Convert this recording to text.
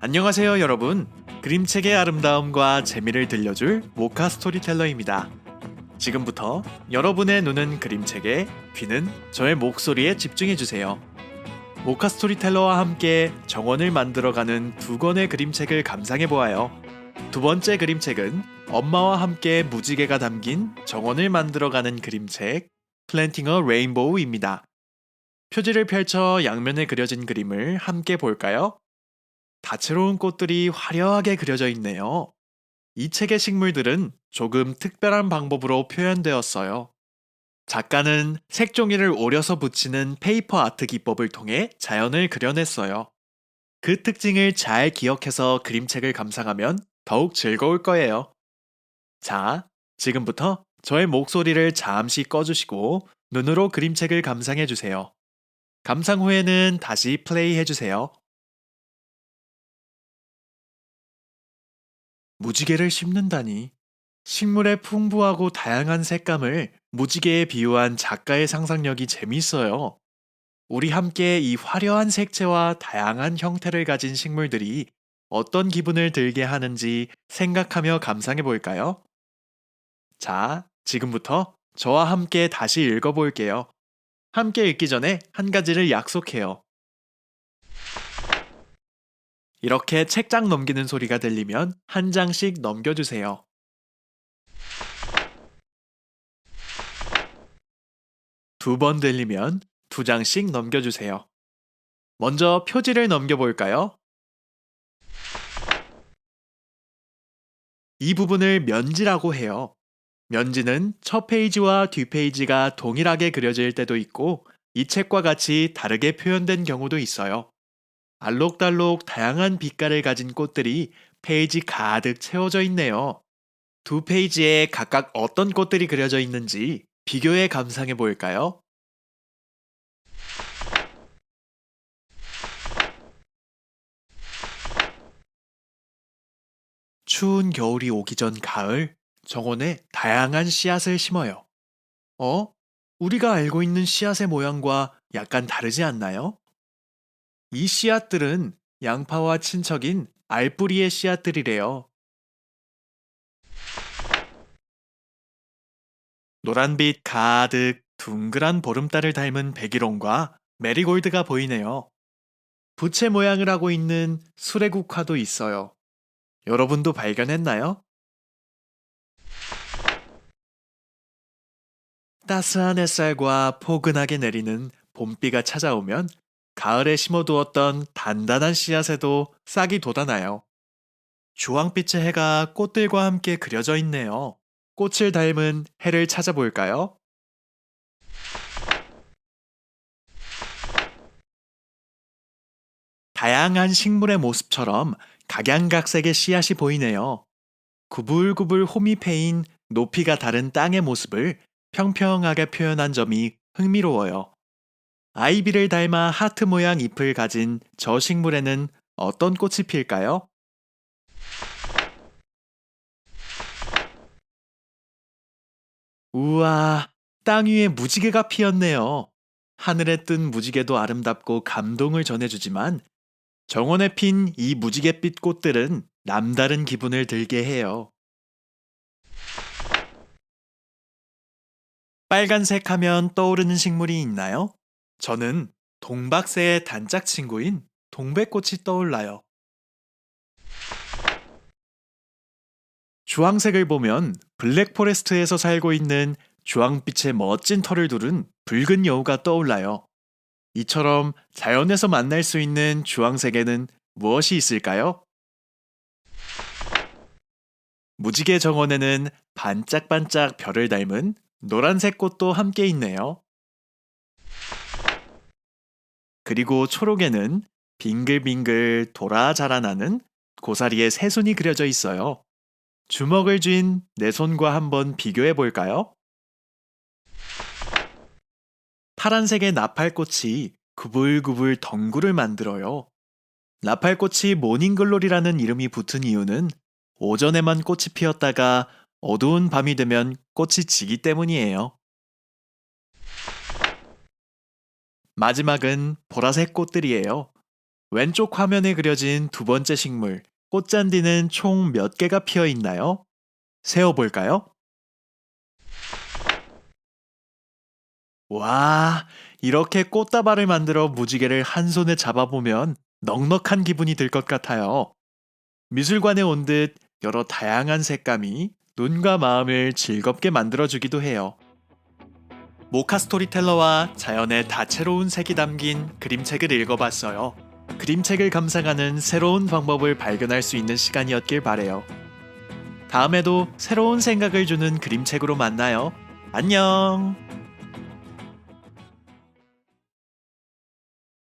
안녕하세요, 여러분. 그림책의 아름다움과 재미를 들려줄 모카 스토리텔러입니다. 지금부터 여러분의 눈은 그림책에, 귀는 저의 목소리에 집중해 주세요. 모카 스토리텔러와 함께 정원을 만들어가는 두 권의 그림책을 감상해 보아요. 두 번째 그림책은 엄마와 함께 무지개가 담긴 정원을 만들어가는 그림책 플랜팅 어 레인보우입니다. 표지를 펼쳐 양면에 그려진 그림을 함께 볼까요? 다채로운 꽃들이 화려하게 그려져 있네요. 이 책의 식물들은 조금 특별한 방법으로 표현되었어요. 작가는 색종이를 오려서 붙이는 페이퍼 아트 기법을 통해 자연을 그려냈어요. 그 특징을 잘 기억해서 그림책을 감상하면 더욱 즐거울 거예요. 자, 지금부터 저의 목소리를 잠시 꺼주시고 눈으로 그림책을 감상해 주세요. 감상 후에는 다시 플레이 해주세요. 무지개를 심는다니. 식물의 풍부하고 다양한 색감을 무지개에 비유한 작가의 상상력이 재미있어요. 우리 함께 이 화려한 색채와 다양한 형태를 가진 식물들이 어떤 기분을 들게 하는지 생각하며 감상해 볼까요? 자, 지금부터 저와 함께 다시 읽어볼게요. 함께 읽기 전에 한 가지를 약속해요. 이렇게 책장 넘기는 소리가 들리면 한 장씩 넘겨주세요. 두 번 들리면 두 장씩 넘겨주세요. 먼저 표지를 넘겨볼까요? 이 부분을 면지라고 해요. 면지는 첫 페이지와 뒷 페이지가 동일하게 그려질 때도 있고 이 책과 같이 다르게 표현된 경우도 있어요. 알록달록 다양한 빛깔을 가진 꽃들이 페이지 가득 채워져 있네요. 두 페이지에 각각 어떤 꽃들이 그려져 있는지 비교해 감상해 볼까요? 추운 겨울이 오기 전 가을, 정원에 다양한 씨앗을 심어요. 어? 우리가 알고 있는 씨앗의 모양과 약간 다르지 않나요? 이 씨앗들은 양파와 친척인 알뿌리의 씨앗들이래요. 노란빛 가득 둥그란 보름달을 닮은 백일홍과 메리골드가 보이네요. 부채 모양을 하고 있는 수레국화도 있어요. 여러분도 발견했나요? 따스한 햇살과 포근하게 내리는 봄비가 찾아오면 가을에 심어두었던 단단한 씨앗에도 싹이 돋아나요. 주황빛의 해가 꽃들과 함께 그려져 있네요. 꽃을 닮은 해를 찾아볼까요? 다양한 식물의 모습처럼 각양각색의 씨앗이 보이네요. 구불구불 홈이 패인 높이가 다른 땅의 모습을 평평하게 표현한 점이 흥미로워요. 아이비를 닮아 하트 모양 잎을 가진 저 식물에는 어떤 꽃이 필까요? 우와, 땅 위에 무지개가 피었네요. 하늘에 뜬 무지개도 아름답고 감동을 전해주지만 정원에 핀 이 무지갯빛 꽃들은 남다른 기분을 들게 해요. 빨간색 하면 떠오르는 식물이 있나요? 저는 동박새의 단짝 친구인 동백꽃이 떠올라요. 주황색을 보면 블랙포레스트에서 살고 있는 주황빛의 멋진 털을 두른 붉은 여우가 떠올라요. 이처럼 자연에서 만날 수 있는 주황색에는 무엇이 있을까요? 무지개 정원에는 반짝반짝 별을 닮은 노란색 꽃도 함께 있네요. 그리고 초록에는 빙글빙글 돌아 자라나는 고사리의 새순이 그려져 있어요. 주먹을 쥔 내 손과 한번 비교해 볼까요? 파란색의 나팔꽃이 구불구불 덩굴을 만들어요. 나팔꽃이 모닝글로리라는 이름이 붙은 이유는 오전에만 꽃이 피었다가 어두운 밤이 되면 꽃이 지기 때문이에요. 마지막은 보라색 꽃들이에요. 왼쪽 화면에 그려진 두 번째 식물, 꽃잔디는 총 몇 개가 피어 있나요? 세어볼까요? 와, 이렇게 꽃다발을 만들어 무지개를 한 손에 잡아보면 넉넉한 기분이 들 것 같아요. 미술관에 온 듯 여러 다양한 색감이 눈과 마음을 즐겁게 만들어주기도 해요. 모카 스토리텔러와 자연의 다채로운 색이 담긴 그림책을 읽어봤어요. 그림책을 감상하는 새로운 방법을 발견할 수 있는 시간이었길 바래요. 다음에도 새로운 생각을 주는 그림책으로 만나요. 안녕!